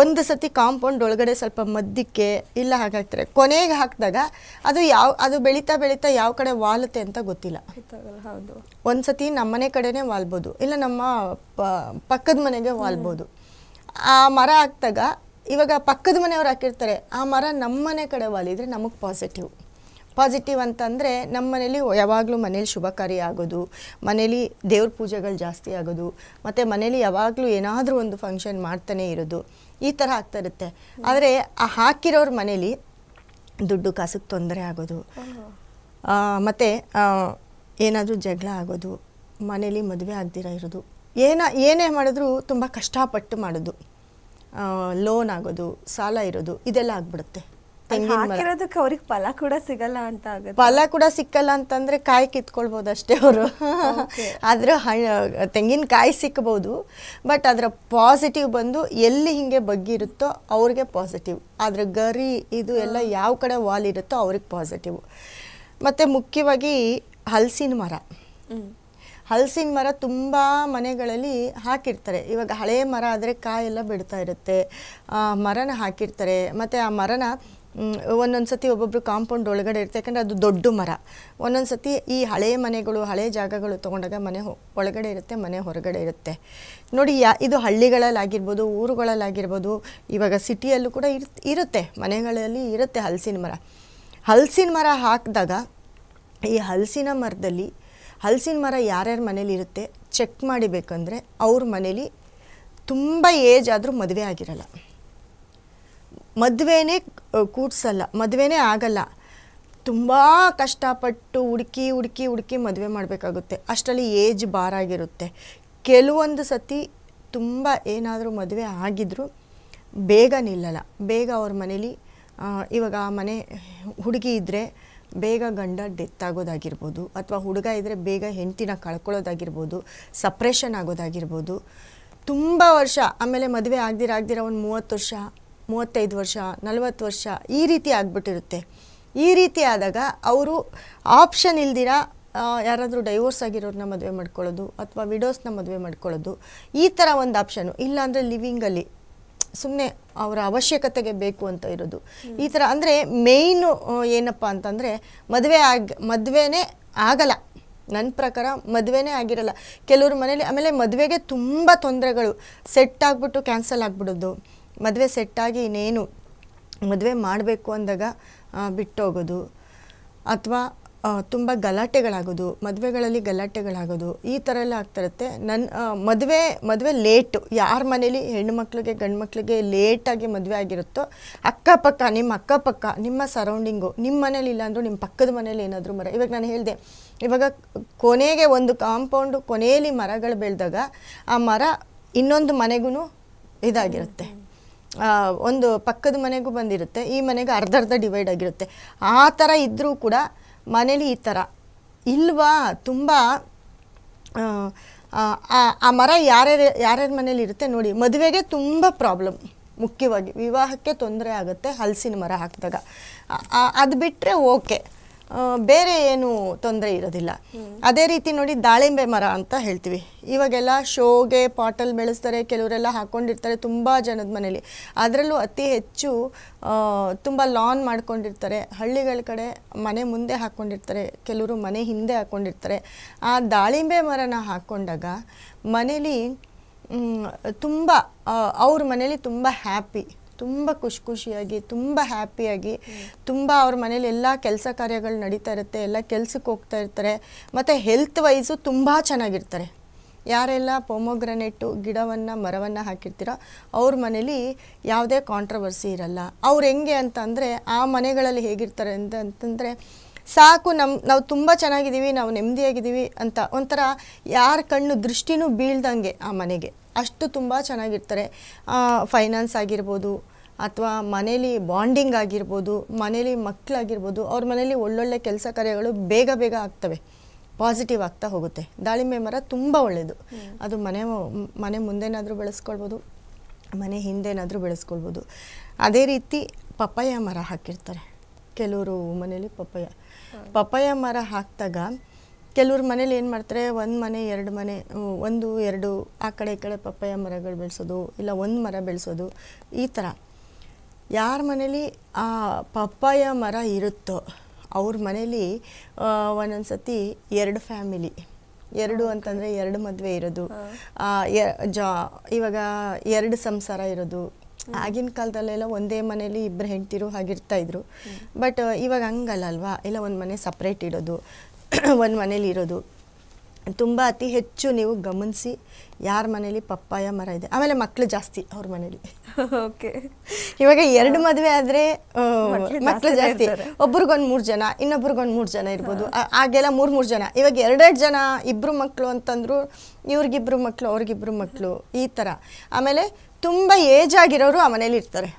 ಒಂದು ಸತಿ ಕಾಂಪೌಂಡ್ ಒಳಗಡೆ ಸ್ವಲ್ಪ ಮದ್ದಕ್ಕೆ ಇಲ್ಲ ಹಾಗಾಗ್ತಾರೆ. ಕೊನೆಗೆ ಹಾಕಿದಾಗ ಅದು ಯಾವ ಅದು ಬೆಳೀತಾ ಬೆಳೀತಾ ಯಾವ ಕಡೆ ವಾಲುತ್ತೆ ಅಂತ ಗೊತ್ತಿಲ್ಲ. ಹೌದು. ಒಂದು ಸತಿ ನಮ್ಮನೆ ಕಡೆನೇ ವಾಲ್ಬೋದು. ಇಲ್ಲ ನಮ್ಮ ಪಕ್ಕದ ಮನೆಗೆ ವಾಲ್ಬೋದು. ಆ ಮರ ಹಾಕ್ದಾಗ ಇವಾಗ ಪಕ್ಕದ ಮನೆಯವ್ರು ಹಾಕಿರ್ತಾರೆ, ಆ ಮರ ನಮ್ಮ ಮನೆ ಕಡೆ ವಾಲಿದ್ರೆ ನಮಗೆ ಪಾಸಿಟಿವ್ ಪಾಸಿಟಿವ್ ಅಂತಂದರೆ ನಮ್ಮ ಮನೇಲಿ ಯಾವಾಗಲೂ ಮನೇಲಿ ಶುಭ ಕಾರ್ಯ ಆಗೋದು, ಮನೇಲಿ ದೇವ್ರ ಪೂಜೆಗಳು ಜಾಸ್ತಿ ಆಗೋದು, ಮತ್ತು ಮನೇಲಿ ಯಾವಾಗಲೂ ಏನಾದರೂ ಒಂದು ಫಂಕ್ಷನ್ ಮಾಡ್ತಾನೆ ಇರೋದು, ಈ ಥರ ಆಗ್ತಾ ಇರುತ್ತೆ. ಆದರೆ ಆ ಹಾಕಿರೋರ ಮನೇಲಿ ದುಡ್ಡು ಕಾಸಿಗೆ ತೊಂದರೆ ಆಗೋದು. ಮತ್ತು ಏನಾದರೂ ಜಗಳ ಆಗೋದು, ಮನೇಲಿ ಮದುವೆ ಆಗದಿರ ಇರೋದು. ಏನ, ಏನೇ ಮಾಡಿದ್ರೂ ತುಂಬ ಕಷ್ಟಪಟ್ಟು ಮಾಡೋದು. ಲೋನ್ ಆಗೋದು ಸಾಲ ಇರೋದು ಇದೆಲ್ಲ ಆಗ್ಬಿಡುತ್ತೆ. ಹಾಕಿರೋದಕ್ಕೆ ಅವ್ರಿಗೆ ಫಲ ಕೂಡ ಸಿಗಲ್ಲ ಅಂತ ಆಗುತ್ತೆ. ಫಲ ಕೂಡ ಸಿಕ್ಕಲ್ಲ ಅಂತಂದ್ರೆ ಕಾಯಿ ಕಿತ್ಕೊಳ್ಬೋದು ಅಷ್ಟೇ ಅವರು ಆದ್ರೆ ತೆಂಗಿನ ತೆಂಗಿನಕಾಯಿ ಸಿಕ್ಕಬಹುದು ಬಟ್ ಅದರ ಪಾಸಿಟಿವ್ ಬಂದು ಎಲ್ಲಿ ಹಿಂಗೆ ಬಗ್ಗಿರುತ್ತೋ ಅವ್ರಿಗೆ ಪಾಸಿಟಿವ್ ಆದ್ರೆ ಗರಿ ಇದು ಎಲ್ಲ ಯಾವ ಕಡೆ ವಾಲ್ ಇರುತ್ತೋ ಅವ್ರಿಗೆ ಪಾಸಿಟಿವ್ ಮತ್ತು ಮುಖ್ಯವಾಗಿ ಹಲಸಿನ ಮರ. ಹಲಸಿನ ಮರ ತುಂಬ ಮನೆಗಳಲ್ಲಿ ಹಾಕಿರ್ತಾರೆ. ಇವಾಗ ಹಳೆಯ ಮರ ಆದರೆ ಕಾಯೆಲ್ಲ ಬಿಡ್ತಾ ಇರುತ್ತೆ. ಮರನ ಹಾಕಿರ್ತಾರೆ. ಮತ್ತು ಆ ಮರನ ಒಂದೊಂದು ಸತಿ ಒಬ್ಬೊಬ್ರು ಕಾಂಪೌಂಡ್ ಒಳಗಡೆ ಇರುತ್ತೆ ಯಾಕಂದರೆ ಅದು ದೊಡ್ಡ ಮರ. ಒಂದೊಂದು ಸತಿ ಈ ಹಳೆಯ ಮನೆಗಳು ಹಳೆಯ ಜಾಗಗಳು ತೊಗೊಂಡಾಗ ಮನೆ ಒಳಗಡೆ ಇರುತ್ತೆ, ಮನೆ ಹೊರಗಡೆ ಇರುತ್ತೆ. ನೋಡಿ, ಯಾ, ಇದು ಹಳ್ಳಿಗಳಲ್ಲಾಗಿರ್ಬೋದು, ಊರುಗಳಲ್ಲಾಗಿರ್ಬೋದು, ಇವಾಗ ಸಿಟಿಯಲ್ಲೂ ಕೂಡ ಇರ್, ಇರುತ್ತೆ. ಮನೆಗಳಲ್ಲಿ ಇರುತ್ತೆ ಹಲಸಿನ ಮರ. ಹಲಸಿನ ಮರ ಹಾಕಿದಾಗ ಈ ಹಲಸಿನ ಮರದಲ್ಲಿ ಹಲಸಿನ ಮರ ಯಾರ್ಯಾರ ಮನೇಲಿ ಇರುತ್ತೆ ಚೆಕ್ ಮಾಡಿಬೇಕಂದ್ರೆ ಅವ್ರ ಮನೇಲಿ ತುಂಬ ಏಜ್ ಆದರೂ ಮದುವೆ ಆಗಿರಲ್ಲ. ಮದುವೆನೇ ಕೂಡ್ಸಲ್ಲ, ಮದುವೆನೇ ಆಗಲ್ಲ. ತುಂಬ ಕಷ್ಟಪಟ್ಟು ಹುಡುಕಿ ಹುಡುಕಿ ಹುಡುಕಿ ಮದುವೆ ಮಾಡಬೇಕಾಗುತ್ತೆ. ಅಷ್ಟರಲ್ಲಿ ಏಜ್ ಬಾರಾಗಿರುತ್ತೆ ಕೆಲವೊಂದು ಸತಿ ತುಂಬ ಏನಾದರೂ ಮದುವೆ ಆಗಿದ್ರು ಬೇಗ ನಿಲ್ಲಲ್ಲ. ಬೇಗ ಅವ್ರ ಮನೇಲಿ ಇವಾಗ ಮನೆ ಹುಡುಗಿ ಇದ್ದರೆ ಬೇಗ ಗಂಡ ಡೆತ್ ಆಗೋದಾಗಿರ್ಬೋದು ಅಥವಾ ಹುಡುಗ ಇದ್ದರೆ ಬೇಗ ಹೆಂಡತಿನ ಕಳ್ಕೊಳ್ಳೋದಾಗಿರ್ಬೋದು ಸಪ್ರೇಷನ್ ಆಗೋದಾಗಿರ್ಬೋದು, ತುಂಬ ವರ್ಷ, ಆಮೇಲೆ ಮದುವೆ ಆಗದಿರ ಆಗದಿರ ಒಂದು ಮೂವತ್ತು ವರ್ಷ, ಮೂವತ್ತೈದು ವರ್ಷ, ನಲವತ್ತು ವರ್ಷ ಈ ರೀತಿ ಆಗಿಬಿಟ್ಟಿರುತ್ತೆ. ಈ ರೀತಿ ಆದಾಗ ಅವರು ಆಪ್ಷನ್ ಇಲ್ದಿರ ಯಾರಾದರೂ ಡೈವೋರ್ಸ್ ಆಗಿರೋರನ್ನ ಮದುವೆ ಮಾಡ್ಕೊಳ್ಳೋದು ಅಥವಾ ವಿಡೋಸ್ನ ಮದುವೆ ಮಾಡ್ಕೊಳ್ಳೋದು ಈ ಥರ ಒಂದು ಆಪ್ಷನು ಇಲ್ಲಾಂದರೆ ಲಿವಿಂಗಲ್ಲಿ ಸುಮ್ಮನೆ ಅವರ ಅವಶ್ಯಕತೆಗೆ ಬೇಕು ಅಂತ ಇರೋದು. ಈ ಥರ ಅಂದರೆ ಮೇಯ್ನು ಏನಪ್ಪ ಅಂತಂದರೆ ಮದುವೆ ಆಗ, ಮದುವೆನೇ ಆಗಲ್ಲ. ನನ್ನ ಪ್ರಕಾರ ಮದುವೆನೇ ಆಗಿರಲ್ಲ. ಕೆಲವ್ರ ಮನೇಲಿ ಆಮೇಲೆ ಮದುವೆಗೆ ತುಂಬ ತೊಂದರೆಗಳು. ಸೆಟ್ ಆಗಿಬಿಟ್ಟು ಕ್ಯಾನ್ಸಲ್ ಆಗಿಬಿಡೋದು. ಮದುವೆ ಸೆಟ್ಟಾಗಿ ಇನ್ನೇನು ಮದುವೆ ಮಾಡಬೇಕು ಅಂದಾಗ ಬಿಟ್ಟೋಗೋದು. ಅಥವಾ ತುಂಬ ಗಲಾಟೆಗಳಾಗೋದು, ಮದುವೆಗಳಲ್ಲಿ ಗಲಾಟೆಗಳಾಗೋದು, ಈ ಥರ ಎಲ್ಲ ಆಗ್ತಿರುತ್ತೆ ನನ್ನ ಮದುವೆ ಮದುವೆ ಲೇಟು ಯಾರ ಮನೇಲಿ ಹೆಣ್ಣುಮಕ್ಳಿಗೆ ಗಂಡು ಮಕ್ಕಳಿಗೆ ಲೇಟಾಗಿ ಮದುವೆ ಆಗಿರುತ್ತೋ, ಅಕ್ಕಪಕ್ಕ ನಿಮ್ಮ ಅಕ್ಕಪಕ್ಕ, ನಿಮ್ಮ ಸರೌಂಡಿಂಗು ನಿಮ್ಮ ಮನೇಲಿ ಇಲ್ಲ ಅಂದರೂ ನಿಮ್ಮ ಪಕ್ಕದ ಮನೇಲಿ ಏನಾದರೂ ಮರ, ಇವಾಗ ನಾನು ಹೇಳಿದೆ, ಇವಾಗ ಕೊನೆಗೆ ಒಂದು ಕಾಂಪೌಂಡು ಕೊನೆಯಲ್ಲಿ ಮರಗಳು ಬೆಳೆದಾಗ ಆ ಮರ ಇನ್ನೊಂದು ಮನೆಗೂ ಇದಾಗಿರುತ್ತೆ. ಒಂದು ಪಕ್ಕದ ಮನೆಗೂ ಬಂದಿರುತ್ತೆ, ಈ ಮನೆಗೆ ಅರ್ಧ ಅರ್ಧ ಡಿವೈಡ್ ಆಗಿರುತ್ತೆ. ಆ ಥರ ಇದ್ದರೂ ಕೂಡ ಮನೇಲಿ ಈ ಥರ. ಇಲ್ವಾ? ತುಂಬ ಆ, ಮರ ಯಾರ್ಯಾರ ಯಾರ್ಯಾರ ಮನೇಲಿ ಇರುತ್ತೆ ನೋಡಿ. ಮದುವೆಗೆ ತುಂಬ ಪ್ರಾಬ್ಲಮ್ ಮುಖ್ಯವಾಗಿ. ವಿವಾಹಕ್ಕೆ ತೊಂದರೆ ಆಗುತ್ತೆ ಹಲಸಿನ ಮರ ಹಾಕಿದಾಗ. ಅದು ಬಿಟ್ಟರೆ ಓಕೆ ಬೇರೆ ಏನು ತೊಂದರೆ ಇರೋದಿಲ್ಲ. ಅದೇ ರೀತಿ ನೋಡಿ ದಾಳಿಂಬೆ ಮರ ಅಂತ ಹೇಳ್ತೀವಿ. ಇವಾಗೆಲ್ಲ ಶೋಗೆ, ಪಾಟಲ್ ಬೆಳೆಸ್ತಾರೆ, ಕೆಲವರೆಲ್ಲ ಹಾಕ್ಕೊಂಡಿರ್ತಾರೆ ತುಂಬ ಜನದ ಮನೇಲಿ. ಅದರಲ್ಲೂ ಅತಿ ಹೆಚ್ಚು ತುಂಬ ಲಾನ್ ಮಾಡ್ಕೊಂಡಿರ್ತಾರೆ. ಹಳ್ಳಿಗಳ ಕಡೆ ಮನೆ ಮುಂದೆ ಹಾಕ್ಕೊಂಡಿರ್ತಾರೆ ಕೆಲವರು ಮನೆ ಹಿಂದೆ ಹಾಕ್ಕೊಂಡಿರ್ತಾರೆ ಆ ದಾಳಿಂಬೆ ಮರನ ಹಾಕ್ಕೊಂಡಾಗ ಮನೇಲಿ ತುಂಬ ಅವ್ರ ಮನೇಲಿ ತುಂಬ ಹ್ಯಾಪಿ ತುಂಬ ಖುಷಿ ಖುಷಿಯಾಗಿ ತುಂಬ ಹ್ಯಾಪಿಯಾಗಿ ತುಂಬ ಅವ್ರ ಮನೇಲಿ ಎಲ್ಲ ಕೆಲಸ ಕಾರ್ಯಗಳು ನಡೀತಾ ಇರುತ್ತೆ ಎಲ್ಲ ಕೆಲ್ಸಕ್ಕೆ ಹೋಗ್ತಾ ಇರ್ತಾರೆ ಮತ್ತು ಹೆಲ್ತ್ ವೈಸು ತುಂಬ ಚೆನ್ನಾಗಿರ್ತಾರೆ. ಯಾರೆಲ್ಲ ಪೊಮೊಗ್ರನೆಟ್ಟು ಗಿಡವನ್ನು ಮರವನ್ನು ಹಾಕಿರ್ತೀರೋ ಅವ್ರ ಮನೇಲಿ ಯಾವುದೇ ಕಾಂಟ್ರವರ್ಸಿ ಇರಲ್ಲ. ಅವ್ರು ಹೆಂಗೆ ಅಂತ ಅಂದರೆ ಆ ಮನೆಗಳಲ್ಲಿ ಹೇಗಿರ್ತಾರೆ ಅಂತ ಅಂತಂದರೆ ಸಾಕು ನಮ್ಮ ನಾವು ತುಂಬ ಚೆನ್ನಾಗಿದ್ದೀವಿ ನಾವು ನೆಮ್ಮದಿಯಾಗಿದ್ದೀವಿ ಅಂತ ಒಂಥರ ಯಾರ ಕಣ್ಣು ದೃಷ್ಟಿನೂ ಬೀಳ್ದಂಗೆ ಆ ಮನೆಗೆ. ಅಷ್ಟು ತುಂಬ ಚೆನ್ನಾಗಿರ್ತಾರೆ. ಫೈನಾನ್ಸ್ ಆಗಿರ್ಬೋದು ಅಥವಾ ಮನೇಲಿ ಬಾಂಡಿಂಗ್ ಆಗಿರ್ಬೋದು ಮನೇಲಿ ಮಕ್ಕಳಾಗಿರ್ಬೋದು ಅವ್ರ ಮನೇಲಿ ಒಳ್ಳೊಳ್ಳೆ ಕೆಲಸ ಕಾರ್ಯಗಳು ಬೇಗ ಬೇಗ ಆಗ್ತವೆ. ಪಾಸಿಟಿವ್ ಆಗ್ತಾ ಹೋಗುತ್ತೆ. ದಾಳಿಂಬೆ ಮರ ತುಂಬ ಒಳ್ಳೆಯದು ಅದು ಮನೆ ಮನೆ ಮುಂದೆನಾದರೂ ಬೆಳೆಸ್ಕೊಳ್ಬೋದು ಮನೆ ಹಿಂದೆನಾದರೂ ಬೆಳೆಸ್ಕೊಳ್ಬೋದು. ಅದೇ ರೀತಿ ಪಪ್ಪಾಯ ಮರ ಹಾಕಿರ್ತಾರೆ. ಕೆಲವರು ಮನೇಲಿ ಪಪ್ಪಾಯ. ಪಪ್ಪಾಯ ಮರ ಹಾಕಿದಾಗ ಕೆಲವ್ರ ಮನೇಲಿ ಏನು ಮಾಡ್ತಾರೆ ಒಂದು ಮನೆ ಎರಡು ಮನೆ ಒಂದು ಎರಡು ಆ ಕಡೆ ಈ ಕಡೆ ಪಪ್ಪಾಯ ಮರಗಳು ಬೆಳೆಸೋದು ಇಲ್ಲ ಒಂದು ಮರ ಬೆಳೆಸೋದು ಈ ಥರ ಯಾರ ಮನೇಲಿ ಆ ಪಪ್ಪಾಯ ಮರ ಇರುತ್ತೋ ಅವ್ರ ಮನೇಲಿ ಒಂದೊಂದು ಸತಿ ಎರಡು ಫ್ಯಾಮಿಲಿ. ಎರಡು ಅಂತಂದರೆ ಎರಡು ಮದುವೆ ಇರೋದು. ಜಾ ಇವಾಗ ಎರಡು ಸಂಸಾರ ಇರೋದು. ಆಗಿನ ಕಾಲದಲ್ಲೆಲ್ಲ ಒಂದೇ ಮನೇಲಿ ಇಬ್ಬರು ಹೆಂಡ್ತಿರು ಹಾಗಿರ್ತಾ ಇದ್ರು. ಬಟ್ ಇವಾಗ ಹಂಗಲ್ಲ ಅಲ್ವಾ? ಇಲ್ಲ ಒಂದು ಮನೆ ಸಪ್ರೇಟ್ ಇಡೋದು. ಒಂದು ಮನೇಲಿ ಇರೋದು. ತುಂಬ ಅತಿ ಹೆಚ್ಚು ನೀವು ಗಮನಿಸಿ ಯಾರ ಮನೇಲಿ ಪಪ್ಪಾಯ ಮರ ಇದೆ. ಆಮೇಲೆ ಮಕ್ಕಳು ಜಾಸ್ತಿ ಅವ್ರ ಮನೇಲಿ. ಓಕೆ. ಇವಾಗ ಎರಡು ಮದುವೆ ಆದರೆ ಮಕ್ಕಳು ಜಾಸ್ತಿ. ಒಬ್ರಿಗೊಂದು ಮೂರು ಜನ ಇನ್ನೊಬ್ರಿಗೊಂದು ಮೂರು ಜನ ಇರ್ಬೋದು. ಆಗೆಲ್ಲ ಮೂರು ಮೂರು ಜನ. ಇವಾಗ ಎರಡೆರಡು ಜನ ಇಬ್ಬರು ಮಕ್ಕಳು ಅಂತಂದ್ರು ಇವ್ರಿಗಿಬ್ರು ಮಕ್ಕಳು ಅವ್ರಿಗಿಬ್ರು ಮಕ್ಕಳು ಈ ಥರ ಆಮೇಲೆ ತುಂಬ ಏಜ್ ಆಗಿರೋರು ಆ ಮನೇಲಿ ಇರ್ತಾರೆ.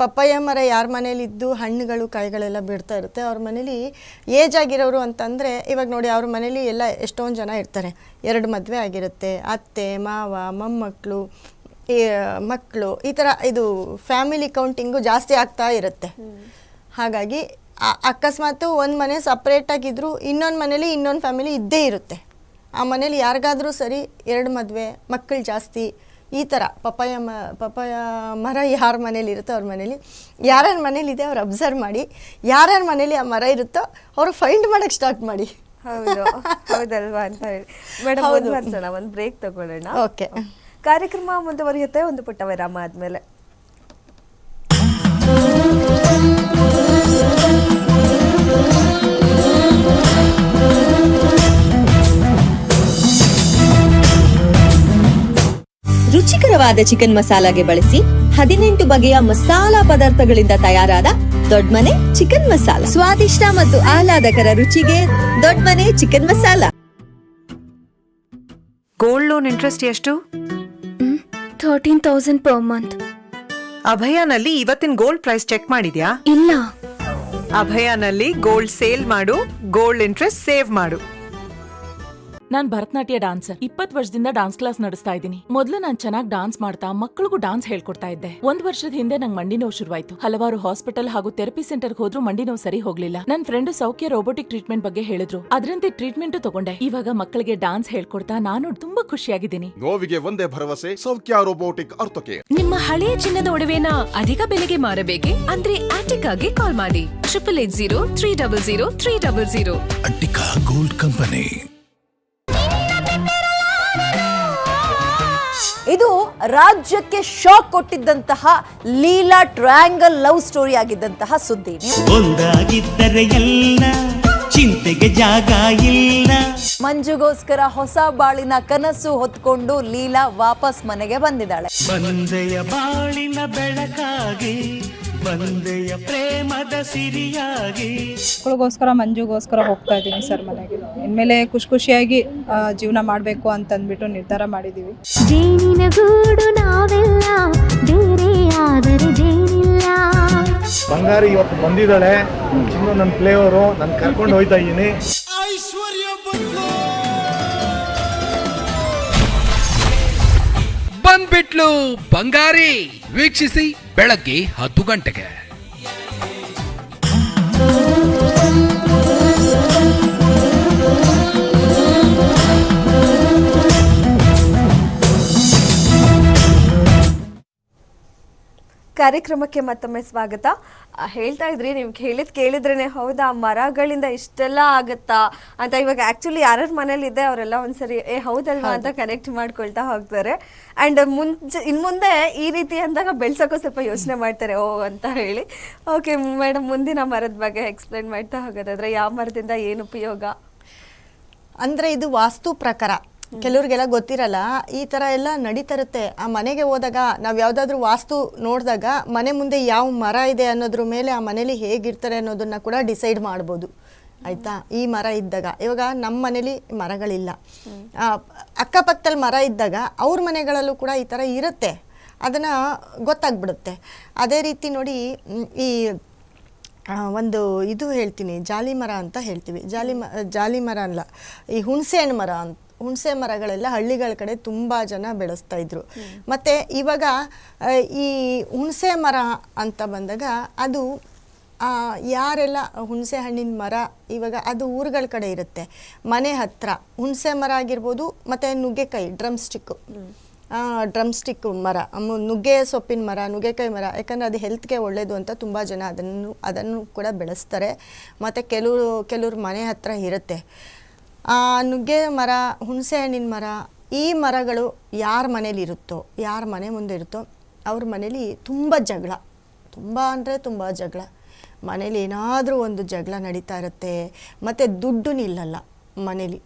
ಪಪ್ಪಾಯ ಮರ ಯಾರ ಮನೇಲಿ ಇದ್ದು ಹಣ್ಣುಗಳು, ಕಾಯಿಗಳೆಲ್ಲ ಬಿಡ್ತಾ ಇರುತ್ತೆ. ಅವ್ರ ಮನೇಲಿ ಏಜ್ ಆಗಿರೋರು ಅಂತಂದರೆ, ಇವಾಗ ನೋಡಿ ಅವ್ರ ಮನೇಲಿ ಎಲ್ಲ ಎಷ್ಟೊಂದು ಜನ ಇರ್ತಾರೆ. ಎರಡು ಮದುವೆ ಆಗಿರುತ್ತೆ. ಅತ್ತೆ, ಮಾವ ಮೊಮ್ಮಕ್ಕಳು ಮಕ್ಕಳು ಈ ಥರ ಇದು ಫ್ಯಾಮಿಲಿ ಕೌಂಟಿಂಗು ಜಾಸ್ತಿ ಆಗ್ತಾ ಇರುತ್ತೆ. ಹಾಗಾಗಿ ಅಕಸ್ಮಾತು ಒಂದು ಮನೆ ಸಪ್ರೇಟಾಗಿದ್ದರೂ ಇನ್ನೊಂದು ಮನೇಲಿ ಇನ್ನೊಂದು ಫ್ಯಾಮಿಲಿ ಇದ್ದೇ ಇರುತ್ತೆ. ಆ ಮನೇಲಿ ಯಾರಿಗಾದರೂ ಸರಿ ಎರಡು ಮದುವೆ ಮಕ್ಕಳು ಜಾಸ್ತಿ ಈ ಥರ ಪಪ್ಪಾಯ ಮ ಪಪ್ಪಾಯ ಮರ ಯಾರ ಮನೇಲಿ ಇರುತ್ತೋ ಅವ್ರ ಮನೇಲಿ ಯಾರ್ಯಾರ ಮನೇಲಿ ಇದೆ ಅವ್ರು ಅಬ್ಸರ್ವ್ ಮಾಡಿ ಯಾರ್ಯಾರ ಮನೇಲಿ ಆ ಮರ ಇರುತ್ತೋ ಅವರು ಫೈಂಡ್ ಮಾಡೋಕ್ಕೆ ಸ್ಟಾರ್ಟ್ ಮಾಡಿ. ಹೌದು ಹೌದಲ್ವಾ ಅಂತ ಹೇಳಿ. ಮೇಡಮ್ ಹೌದು. ಒಂದು ಬ್ರೇಕ್ ತಗೊಳ್ಳೋಣ. ಓಕೆ ಕಾರ್ಯಕ್ರಮ ಮುಂದುವರಿಯುತ್ತೆ ಒಂದು ಪುಟ್ಟ ವಿರಾಮ ಆದ್ಮೇಲೆ. ರುಚಿಕರವಾದ ಚಿಕನ್ ಮಸಾಲಾಗೆ ಬಳಸಿ ಹದಿನೆಂಟು ಬಗೆಯ ಮಸಾಲಾ ಪದಾರ್ಥಗಳಿಂದ ತಯಾರಾದ ದೊಡ್ಮನೆ ಚಿಕನ್ ಮಸಾಲ. ಸ್ವಾದಿಷ್ಟ ಮತ್ತು ಆಹ್ಲಾದಕರ ರುಚಿಗೆ Doddamane chicken masala. Gold loan interest ಎಷ್ಟು? ಥರ್ಟೀನ್ ತೌಸಂಡ್ ಪರ್ ಮಂತ್ ಅಭಯಾನಲ್ಲಿ ಇವತ್ತಿನ ಗೋಲ್ಡ್ ಪ್ರೈಸ್ ಚೆಕ್ ಮಾಡಿದ್ಯಾ? ಇಲ್ಲ. ಅಭಯಾನಲ್ಲಿ ಗೋಲ್ಡ್ ಸೇಲ್ ಮಾಡು ಗೋಲ್ಡ್ ಇಂಟ್ರೆಸ್ಟ್ ಸೇವ್ ಮಾಡು. ನಾನ್ ಭರತನಾಟ್ಯ ಡಾನ್ಸರ್ ಇಪ್ಪತ್ ವರ್ಷದಿಂದ ಡಾನ್ಸ್ ಕ್ಲಾಸ್ ನಡೆಸ್ತಾ ಇದ್ದೀನಿ. ಮೊದಲು ನಾನ್ ಚೆನ್ನಾಗಿ ಡಾನ್ಸ್ ಮಾಡ್ತಾ ಮಕ್ಕಳಿಗೂ ಡಾನ್ಸ್ ಹೇಳ್ಕೊಡ್ತಾ ಇದ್ದೆ. ಒಂದ್ ವರ್ಷದ ಹಿಂದೆ ನಂಗೆ ಮಂಡಿ ನೋವು ಶುರುವಾಯ್ತು. ಹಲವಾರು ಹಾಸ್ಪಿಟಲ್ ಹಾಗೂ ಥೆರಪಿ ಸೆಂಟರ್ ಹೋದ್ರೂ ಮಂಡಿ ನೋವು ಸರಿ ಹೋಗ್ಲಿಲ್ಲ. ನನ್ನ ಫ್ರೆಂಡ್ ಸೌಖ್ಯ ರೋಬೋಟಿಕ್ ಟ್ರೀಟ್ಮೆಂಟ್ ಬಗ್ಗೆ ಹೇಳಿದ್ರು. ಅದರಂತೆ ಟ್ರೀಟ್ಮೆಂಟ್ ತಗೊಂಡೆ. ಇವಾಗ ಮಕ್ಕಳಿಗೆ ಡಾನ್ಸ್ ಹೇಳ್ಕೊಡ್ತಾ ನಾನು ತುಂಬಾ ಖುಷಿಯಾಗಿದ್ದೀನಿ. ನೋವಿಗೆ ಒಂದೇ ಭರವಸೆ ಸೌಖ್ಯ ರೋಬೋಟಿಕ್ ಅರ್ಥಕೆ ನಿಮ್ಮ ಹಳೆಯ ಚಿನ್ನದ ಒಡವೆನ ಅಧಿಕ ಬೆಲೆಗೆ ಮಾರಬೇಕೆ? ಅಂದ್ರೆ ಆಟಿಕಾಗೆ ಕಾಲ್ ಮಾಡಿ. Triple eight zero three double zero three double zero. Attica gold company. ಇದು ರಾಜ್ಯಕ್ಕೆ ಶಾಕ್ ಕೊಟ್ಟಿದ್ದಂತಹ ಲೀಲಾ ಟ್ರಯಾಂಗಲ್ ಲವ್ ಸ್ಟೋರಿ ಆಗಿದ್ದಂತಹ ಸುದ್ದಿ ಒಂದಾಗಿದ್ದರೆ ಎಲ್ಲ ಚಿಂತೆಗೆ ಜಾಗ ಇಲ್ಲ. ಮಂಜುಗೋಸ್ಕರ ಹೊಸ ಬಾಳಿನ ಕನಸು ಹೊತ್ಕೊಂಡು ಲೀಲಾ ವಾಪಸ್ ಮನೆಗೆ ಬಂದಿದ್ದಾಳೆ. ಬಂದೆಯ ಬಾಳಿನ ಬೆಳಕಾಗಿ ಬಂದೆಯ ಪ್ರೇಮದ ಸಿರಿಯಾಗಿ. ಮಕ್ಕಳಿಗೋಸ್ಕರ ಮಂಜುಗೋಸ್ಕರ ಹೋಗ್ತಾ ಇದ್ದೀನಿ ಸರ್ ಮನೆಗೆ. ಇನ್ಮೇಲೆ ಖುಷಿ ಖುಷಿಯಾಗಿ ಜೀವನ ಮಾಡಬೇಕು ಅಂತಂದ್ಬಿಟ್ಟು ನಿರ್ಧಾರ ಮಾಡಿದ್ದೀವಿ ಜೇನಿನ ಗೂಡು ನಾವೆಲ್ಲ ಬೇರೆ ಆದರೆ ಜೇನಿಲ್ಲ. ಬಂಗಾರಿ ಇವತ್ತು ಬಂದಿದ್ದಾಳೆ. ಇನ್ನು ನನ್ನ ಪ್ಲೇಯರು ನಾನು ಕರ್ಕೊಂಡು ಹೋಯ್ತಾ ಇದ್ದೀನಿ. ಬಂದ್ಬಿಟ್ಲು ಬಂಗಾರಿ. ವೀಕ್ಷಿಸಿ ಬೆಳಗ್ಗೆ ಹತ್ತು ಗಂಟೆಗೆ. ಕಾರ್ಯಕ್ರಮಕ್ಕೆ ಮತ್ತೊಮ್ಮೆ ಸ್ವಾಗತ. ಹೇಳ್ತಾ ಇದ್ರಿ ನೀವು ಹೇಳಿದ್ ಕೇಳಿದ್ರೇನೆ ಹೌದಾ ಮರಗಳಿಂದ ಇಷ್ಟೆಲ್ಲ ಆಗತ್ತಾ ಅಂತ ಇವಾಗ ಆಕ್ಚುಲಿ ಯಾರ್ಯಾರ ಮನೇಲಿ ಇದೆ ಅವರೆಲ್ಲ ಒಂದ್ಸರಿ ಏ ಹೌದಲ್ವಾ? ಅಂತ ಕನೆಕ್ಟ್ ಮಾಡ್ಕೊಳ್ತಾ ಹೋಗ್ತಾರೆ. ಅಂಡ್ ಮುಂಚೆ ಇನ್ ಮುಂದೆ ಈ ರೀತಿ ಅಂದಾಗ ಬೆಳ್ಸೋಕ್ಕೂ ಸ್ವಲ್ಪ ಯೋಚನೆ ಮಾಡ್ತಾರೆ ಓ ಅಂತ ಹೇಳಿ. ಓಕೆ ಮೇಡಮ್ ಮುಂದಿನ ಮರದ ಬಗ್ಗೆ ಎಕ್ಸ್ಪ್ಲೈನ್ ಮಾಡ್ತಾ ಹೋಗೋದಾದ್ರೆ ಯಾವ ಮರದಿಂದ ಏನು ಉಪಯೋಗ? ಅಂದರೆ ಇದು ವಾಸ್ತು ಪ್ರಕಾರ. ಕೆಲವ್ರಿಗೆಲ್ಲ ಗೊತ್ತಿರಲ್ಲ ಈ ಥರ ಎಲ್ಲ ನಡೀತಾ ಇರುತ್ತೆ. ಆ ಮನೆಗೆ ಹೋದಾಗ ನಾವು ಯಾವುದಾದ್ರೂ ವಾಸ್ತು ನೋಡಿದಾಗ ಮನೆ ಮುಂದೆ ಯಾವ ಮರ ಇದೆ ಅನ್ನೋದ್ರ ಮೇಲೆ ಆ ಮನೇಲಿ ಹೇಗಿರ್ತಾರೆ ಅನ್ನೋದನ್ನ ಕೂಡ ಡಿಸೈಡ್ ಮಾಡ್ಬೋದು. ಆಯಿತಾ? ಈ ಮರ ಇದ್ದಾಗ. ಇವಾಗ ನಮ್ಮ ಮನೇಲಿ ಮರಗಳಿಲ್ಲ. ಅಕ್ಕಪಕ್ಕದಲ್ಲಿ ಮರ ಇದ್ದಾಗ ಅವ್ರ ಮನೆಗಳಲ್ಲೂ ಕೂಡ ಈ ಥರ ಇರುತ್ತೆ. ಅದನ್ನು ಗೊತ್ತಾಗ್ಬಿಡುತ್ತೆ. ಅದೇ ರೀತಿ ನೋಡಿ ಈ ಒಂದು ಇದು ಹೇಳ್ತೀನಿ ಜಾಲಿ ಮರ ಅಂತ ಹೇಳ್ತೀವಿ. ಜಾಲಿ ಮ ಜಾಲಿ ಮರ ಅಲ್ಲ ಈ ಹುಣಸೆ ಹಣ್ಣು ಮರ ಅಂತ ಹುಣಸೆ ಮರಗಳೆಲ್ಲ ಹಳ್ಳಿಗಳ ಕಡೆ ತುಂಬ ಜನ ಬೆಳೆಸ್ತಾ ಇದ್ರು. ಮತ್ತು ಇವಾಗ ಈ ಹುಣಸೆ ಮರ ಅಂತ ಬಂದಾಗ ಅದು ಯಾರೆಲ್ಲ ಹುಣಸೆ ಹಣ್ಣಿನ ಮರ, ಇವಾಗ ಅದು ಊರುಗಳ ಕಡೆ ಇರುತ್ತೆ. ಮನೆ ಹತ್ರ ಹುಣಸೆ ಮರ ಆಗಿರ್ಬೋದು, ಮತ್ತು ನುಗ್ಗೆಕಾಯಿ ಡ್ರಮ್ ಸ್ಟಿಕ್ಕು ಡ್ರಮ್ ಸ್ಟಿಕ್ ಮರ ನುಗ್ಗೆ ಸೊಪ್ಪಿನ ಮರ, ನುಗ್ಗೆಕಾಯಿ ಮರ, ಯಾಕಂದರೆ ಅದು ಹೆಲ್ತ್ಗೆ ಒಳ್ಳೆಯದು ಅಂತ ತುಂಬ ಜನ ಅದನ್ನು ಅದನ್ನು ಕೂಡ ಬೆಳೆಸ್ತಾರೆ. ಮತ್ತು ಕೆಲವರು, ಕೆಲವ್ರ ಮನೆ ಹತ್ರ ಇರುತ್ತೆ. ನುಗ್ಗೆ ಮರ ಹುಣಸೆ ಹಣ್ಣಿನ ಮರ ಈ ಮರಗಳು ಯಾರ ಮನೇಲಿ ಇರುತ್ತೋ ಯಾರ ಮನೆ ಮುಂದೆ ಇರುತ್ತೋ ಅವ್ರ ಮನೇಲಿ ತುಂಬ ಜಗಳ. ತುಂಬ ಅಂದರೆ ತುಂಬ ಜಗಳ. ಮನೇಲಿ ಏನಾದರೂ ಒಂದು ಜಗಳ ನಡೀತಾ ಇರುತ್ತೆ. ಮತ್ತು ದುಡ್ಡು ನಿಲ್ಲಲ್ಲ ಮನೇಲಿ.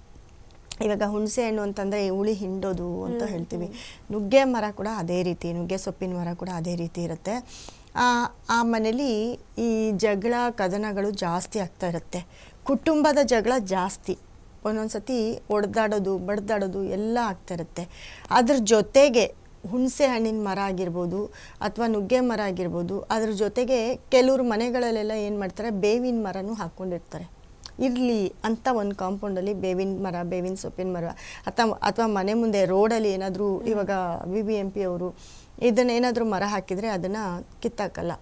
ಇವಾಗ ಹುಣಸೆ ಹಣ್ಣು ಅಂತಂದರೆ ಹುಳಿ ಹಿಂಡೋದು ಅಂತ ಹೇಳ್ತೀವಿ. ನುಗ್ಗೆ ಮರ ಕೂಡ ಅದೇ ರೀತಿ ನುಗ್ಗೆ ಸೊಪ್ಪಿನ ಮರ ಕೂಡ ಅದೇ ರೀತಿ ಇರುತ್ತೆ. ಆ ಮನೇಲಿ ಈ ಜಗಳ ಕದನಗಳು ಜಾಸ್ತಿ ಆಗ್ತಾ ಇರುತ್ತೆ. ಕುಟುಂಬದ ಜಗಳ ಜಾಸ್ತಿ. ಒಂದೊಂದು ಸತಿ ಒಡೆದಾಡೋದು ಬಡ್ದಾಡೋದು ಎಲ್ಲ ಆಗ್ತಾ ಇರುತ್ತೆ. ಅದ್ರ ಜೊತೆಗೆ ಹುಣಸೆ ಹಣ್ಣಿನ ಮರ ಆಗಿರ್ಬೋದು ಅಥವಾ ನುಗ್ಗೆ ಮರ ಆಗಿರ್ಬೋದು ಅದ್ರ ಜೊತೆಗೆ ಕೆಲವ್ರ ಮನೆಗಳಲ್ಲೆಲ್ಲ ಏನು ಮಾಡ್ತಾರೆ? ಬೇವಿನ ಮರನೂ ಹಾಕ್ಕೊಂಡಿರ್ತಾರೆ. ಇರಲಿ ಅಂತ ಒಂದು ಕಾಂಪೌಂಡಲ್ಲಿ ಬೇವಿನ ಮರ ಬೇವಿನ ಸೊಪ್ಪಿನ ಮರ ಅಥವಾ ಅಥವಾ ಮನೆ ಮುಂದೆ ರೋಡಲ್ಲಿ ಏನಾದರೂ ಇವಾಗ ವಿ ಬಿ ಎಂ ಪಿ ಅವರು ಇದನ್ನೇನಾದರೂ ಮರ ಹಾಕಿದರೆ ಅದನ್ನು ಕಿತ್ತಾಕಲ್ಲ.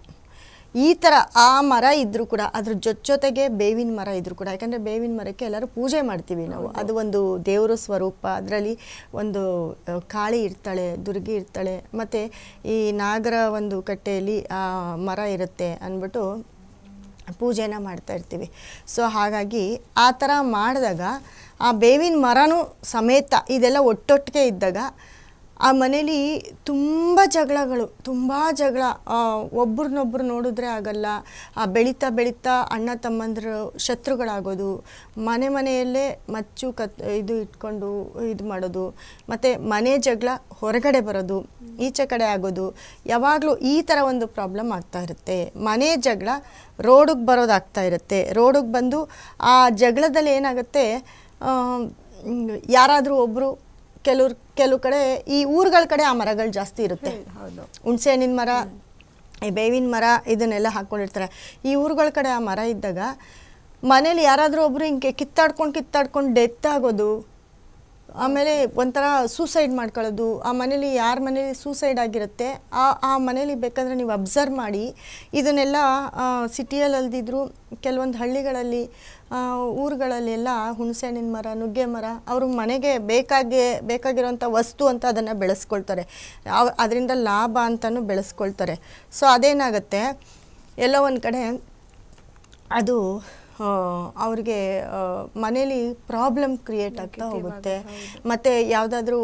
ಈ ಥರ ಆ ಮರ ಇದ್ದರೂ ಕೂಡ ಅದ್ರ ಜೊತೆ ಜೊತೆಗೆ ಬೇವಿನ ಮರ ಇದ್ದರೂ ಕೂಡ ಯಾಕಂದರೆ ಬೇವಿನ ಮರಕ್ಕೆ ಎಲ್ಲರೂ ಪೂಜೆ ಮಾಡ್ತೀವಿ ನಾವು. ಅದು ಒಂದು ದೇವರ ಸ್ವರೂಪ ಅದರಲ್ಲಿ ಒಂದು ಕಾಳಿ ಇರ್ತಾಳೆ ದುರ್ಗಿ ಇರ್ತಾಳೆ. ಮತ್ತು ಈ ನಾಗರ ಒಂದು ಕಟ್ಟೆಯಲ್ಲಿ ಆ ಮರ ಇರುತ್ತೆ ಅಂದ್ಬಿಟ್ಟು ಪೂಜೆನ ಮಾಡ್ತಾ ಇರ್ತೀವಿ. ಸೊ ಹಾಗಾಗಿ ಆ ಥರ ಮಾಡಿದಾಗ ಆ ಬೇವಿನ ಮರನೂ ಸಮೇತ ಇದೆಲ್ಲ ಒಟ್ಟೊಟ್ಟಿಗೆ ಇದ್ದಾಗ ಆ ಮನೇಲಿ ತುಂಬ ಜಗಳಗಳು, ತುಂಬ ಜಗಳ. ಒಬ್ರನ್ನೊಬ್ರು ನೋಡಿದ್ರೆ ಆಗಲ್ಲ. ಆ ಬೆಳೀತಾ ಬೆಳೀತಾ ಅಣ್ಣ ತಮ್ಮಂದರು ಶತ್ರುಗಳಾಗೋದು. ಮನೆ ಮನೆಯಲ್ಲೇ ಮಚ್ಚು ಕತ್, ಇದು ಇಟ್ಕೊಂಡು ಇದು ಮಾಡೋದು. ಮತ್ತು ಮನೆ ಜಗಳ ಹೊರಗಡೆ ಬರೋದು. ಈಚೆ ಕಡೆ ಆಗೋದು. ಯಾವಾಗಲೂ ಈ ಥರ ಒಂದು ಪ್ರಾಬ್ಲಮ್ ಆಗ್ತಾ ಇರುತ್ತೆ. ಮನೆ ಜಗಳ ರೋಡಿಗೆ ಬರೋದಾಗ್ತಾ ಇರುತ್ತೆ. ರೋಡಿಗೆ ಬಂದು ಆ ಜಗಳದಲ್ಲಿ ಏನಾಗುತ್ತೆ ಯಾರಾದರೂ ಒಬ್ಬರು ಕೆಲವ್ರು ಕೆಲವು ಕಡೆ ಈ ಊರುಗಳ ಕಡೆ ಆ ಮರಗಳು ಜಾಸ್ತಿ ಇರುತ್ತೆ. ಹುಣಸೆ ಹಣ್ಣಿನ ಮರ ಈ ಬೇವಿನ ಮರ ಇದನ್ನೆಲ್ಲ ಹಾಕ್ಕೊಂಡಿರ್ತಾರೆ ಈ ಊರುಗಳ ಕಡೆ ಆ ಮರ ಇದ್ದಾಗ ಮನೇಲಿ ಯಾರಾದರೂ ಒಬ್ಬರು ಹಿಂಗೆ ಕಿತ್ತಾಡ್ಕೊಂಡು ಕಿತ್ತಾಡ್ಕೊಂಡು ಡೆತ್ ಆಗೋದು ಆಮೇಲೆ ಒಂಥರ ಸೂಸೈಡ್ ಮಾಡ್ಕೊಳ್ಳೋದು, ಆ ಮನೇಲಿ ಯಾರ ಮನೇಲಿ ಸೂಸೈಡ್ ಆಗಿರುತ್ತೆ, ಆ ಆ ಮನೇಲಿ ಬೇಕಾದರೆ ನೀವು ಅಬ್ಸರ್ವ್ ಮಾಡಿ, ಇದನ್ನೆಲ್ಲ ಸಿಟಿಯಲ್ಲಿ ಅಲ್ದಿದ್ರು ಕೆಲವೊಂದು ಹಳ್ಳಿಗಳಲ್ಲಿ ಊರುಗಳಲ್ಲೆಲ್ಲ ಹುಣಸೆ ಹಣ್ಣಿನ ಮರ, ನುಗ್ಗೆ ಮರ, ಅವರು ಮನೆಗೆ ಬೇಕಾಗಿ, ಬೇಕಾಗಿರೋಂಥ ವಸ್ತು ಅಂತ ಅದನ್ನು ಬೆಳೆಸ್ಕೊಳ್ತಾರೆ. ಅದರಿಂದ ಲಾಭ ಅಂತಲೂ ಬೆಳೆಸ್ಕೊಳ್ತಾರೆ. ಸೊ ಅದೇನಾಗುತ್ತೆ, ಎಲ್ಲೋ ಒಂದು ಕಡೆ, ಅದು ಅವ್ರಿಗೆ ಮನೇಲಿ ಪ್ರಾಬ್ಲಮ್ ಕ್ರಿಯೇಟ್ ಆಗ್ತಾ ಹೋಗುತ್ತೆ. ಮತ್ತು ಯಾವುದಾದ್ರೂ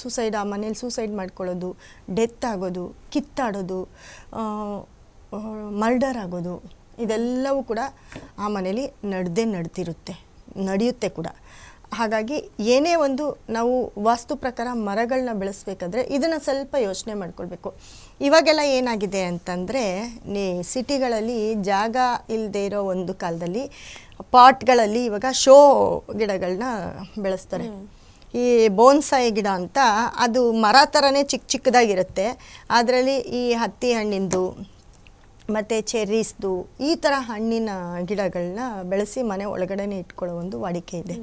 ಸೂಸೈಡ್ ಆ ಮನೇಲಿ ಸೂಸೈಡ್ ಮಾಡ್ಕೊಳ್ಳೋದು ಡೆತ್ ಆಗೋದು ಕಿತ್ತಾಡೋದು ಮರ್ಡರ್ ಆಗೋದು ಇದೆಲ್ಲವೂ ಕೂಡ ಆ ಮನೇಲಿ ನಡೆದೇ ನಡೆದಿರುತ್ತೆ ನಡೆಯುತ್ತೆ ಕೂಡ. ಹಾಗಾಗಿ ಏನೇ ಒಂದು ನಾವು ವಾಸ್ತು ಪ್ರಕಾರ ಮರಗಳನ್ನ ಬೆಳೆಸ್ಬೇಕಾದ್ರೆ ಇದನ್ನು ಸ್ವಲ್ಪ ಯೋಚನೆ ಮಾಡ್ಕೊಳ್ಬೇಕು. ಇವಾಗೆಲ್ಲ ಏನಾಗಿದೆ ಅಂತಂದರೆ ನೀ ಸಿಟಿಗಳಲ್ಲಿ ಜಾಗ ಇಲ್ಲದೆ ಇರೋ ಒಂದು ಕಾಲದಲ್ಲಿ ಪಾಟ್ಗಳಲ್ಲಿ ಇವಾಗ ಶೋ ಗಿಡಗಳನ್ನ ಬೆಳೆಸ್ತಾರೆ. ಈ ಬೋನ್ಸಾಯಿ ಗಿಡ ಅಂತ ಅದು ಮರ ಥರನೇ ಚಿಕ್ಕ ಚಿಕ್ಕದಾಗಿರುತ್ತೆ. ಅದರಲ್ಲಿ ಈ ಹತ್ತಿ ಹಣ್ಣಿಂದು ಮತ್ತು ಚೆರ್ರೀಸ್ದು ಈ ಥರ ಹಣ್ಣಿನ ಗಿಡಗಳನ್ನ ಬೆಳೆಸಿ ಮನೆ ಒಳಗಡೆನೆ ಇಟ್ಕೊಳ್ಳೋ ಒಂದು ವಾಡಿಕೆ ಇದೆ.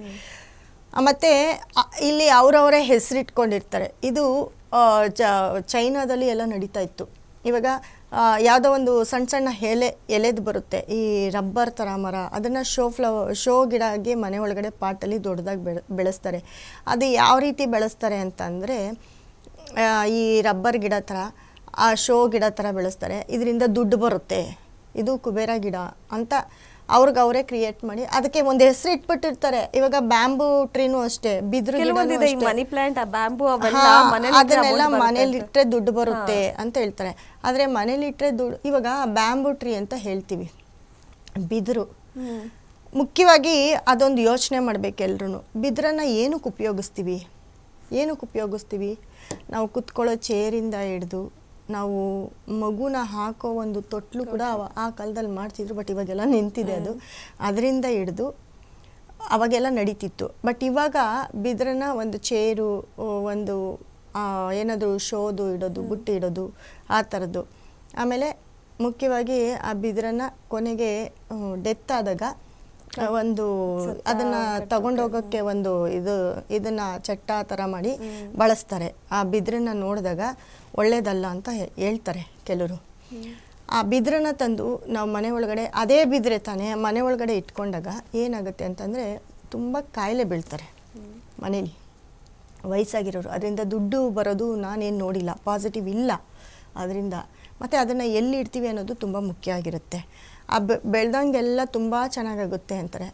ಮತ್ತು ಇಲ್ಲಿ ಅವರವರೇ ಹೆಸರಿಟ್ಕೊಂಡಿರ್ತಾರೆ. ಇದು ಚ, ಚೈನಾದಲ್ಲಿ ಎಲ್ಲ ನಡೀತಾ ಇತ್ತು. ಇವಾಗ ಯಾವುದೋ ಒಂದು ಸಣ್ಣ ಸಣ್ಣ ಎಲೆ, ಎಲೆದು ಬರುತ್ತೆ. ಈ ರಬ್ಬರ್ ಥರ ಮರ, ಅದನ್ನು ಶೋ ಫ್ಲವ ಶೋ ಗಿಡ ಆಗಿ ಮನೆ ಒಳಗಡೆ ಪಾಟಲ್ಲಿ ದೊಡ್ಡದಾಗಿ ಬೆಳೆ, ಬೆಳೆಸ್ತಾರೆ. ಅದು ಯಾವ ರೀತಿ ಬೆಳೆಸ್ತಾರೆ ಅಂತಂದರೆ ಈ ರಬ್ಬರ್ ಗಿಡ ಥರ ಆ ಶೋ ಗಿಡ ಥರ ಬೆಳೆಸ್ತಾರೆ. ಇದರಿಂದ ದುಡ್ಡು ಬರುತ್ತೆ. ಇದು ಕುಬೇರ ಗಿಡ ಅಂತ ಅವ್ರಿಗೆ ಅವರೇ ಕ್ರಿಯೇಟ್ ಮಾಡಿ ಅದಕ್ಕೆ ಒಂದು ಹೆಸರು ಇಟ್ಬಿಟ್ಟಿರ್ತಾರೆ. ಇವಾಗ ಬ್ಯಾಂಬೂ ಟ್ರೀನು ಅಷ್ಟೇ ಬಿದ್ರು ಕೆಲವೊಂದಿದೆ ಈ ಮನಿ ಪ್ಲಾಂಟ್ ಆ ಬ್ಯಾಂಬೂ ಅವೆಲ್ಲ ಹಾ, ಮನೇಲಿ ಇಟ್ರೆ ಅದನ್ನೆಲ್ಲ ಮನೇಲಿ. ಇಟ್ಟರೆ ದುಡ್ಡು ಬರುತ್ತೆ ಅಂತ ಹೇಳ್ತಾರೆ. ಆದರೆ ಮನೇಲಿ ಇಟ್ಟರೆ ದುಡ್ಡು ಇವಾಗ ಬ್ಯಾಂಬೂ ಟ್ರೀ ಅಂತ ಹೇಳ್ತೀವಿ. ಬಿದಿರು. ಮುಖ್ಯವಾಗಿ ಅದೊಂದು ಯೋಚನೆ ಮಾಡ್ಬೇಕು ಎಲ್ರು ಬಿದಿರನ್ನ ಏನಕ್ಕೆ ಉಪಯೋಗಿಸ್ತೀವಿ? ಏನಕ್ಕೆ ಉಪಯೋಗಿಸ್ತೀವಿ? ನಾವು ಕುತ್ಕೊಳ್ಳೋ ಚೇರಿಂದ ಹಿಡ್ದು ನಾವು ಮಗುನ ಹಾಕೋ ಒಂದು ತೊಟ್ಲು ಕೂಡ ಆ ಕಾಲದಲ್ಲಿ ಮಾಡ್ತಿದ್ರು ಬಟ್ ಇವಾಗೆಲ್ಲ ನಿಂತಿದೆ ಅದು. ಅದರಿಂದ ಹಿಡಿದು ಅವಾಗೆಲ್ಲ ನಡೀತಿತ್ತು. ಬಟ್ ಇವಾಗ ಬಿದ್ರನ್ನ ಒಂದು ಚೇರು ಒಂದು ಏನಾದರೂ ಶೋದು ಇಡೋದು ಬುಟ್ಟಿ ಇಡೋದು ಆ ಥರದ್ದು. ಆಮೇಲೆ ಮುಖ್ಯವಾಗಿ ಆ ಬಿದ್ರನ್ನ ಕೊನೆಗೆ ಡೆತ್ ಆದಾಗ ಒಂದು ಅದನ್ನ ತಗೊಂಡೋಗಕ್ಕೆ ಒಂದು ಇದು ಇದನ್ನ ಚಟ್ಟ ಥರ ಮಾಡಿ ಬಳಸ್ತಾರೆ. ಆ ಬಿದ್ರನ್ನ ನೋಡಿದಾಗ ಒಳ್ಳೇದಲ್ಲ ಅಂತ ಹೇಳ್ತಾರೆ ಕೆಲವರು. ಆ ಬಿದ್ರನ್ನ ತಂದು ನಾವು ಮನೆ ಒಳಗಡೆ ಅದೇ ಬಿದ್ರೆ ತಾನೇ ಮನೆ ಒಳಗಡೆ ಇಟ್ಕೊಂಡಾಗ ಏನಾಗುತ್ತೆ ಅಂತಂದರೆ ತುಂಬ ಕಾಯಿಲೆ ಬೀಳ್ತಾರೆ ಮನೇಲಿ. ವಯಸ್ಸಾಗಿರೋರು. ಅದರಿಂದ ದುಡ್ಡು ಬರೋದು ನಾನೇನು ನೋಡಿಲ್ಲ. ಪಾಸಿಟಿವ್ ಇಲ್ಲ. ಅದರಿಂದ ಮತ್ತು ಅದನ್ನು ಎಲ್ಲಿ ಇಡ್ತೀವಿ ಅನ್ನೋದು ತುಂಬ ಮುಖ್ಯ ಆಗಿರುತ್ತೆ. ಆ ಬೆಳ್ದಂಗೆಲ್ಲ ತುಂಬ ಚೆನ್ನಾಗಾಗುತ್ತೆ ಅಂತಾರೆ.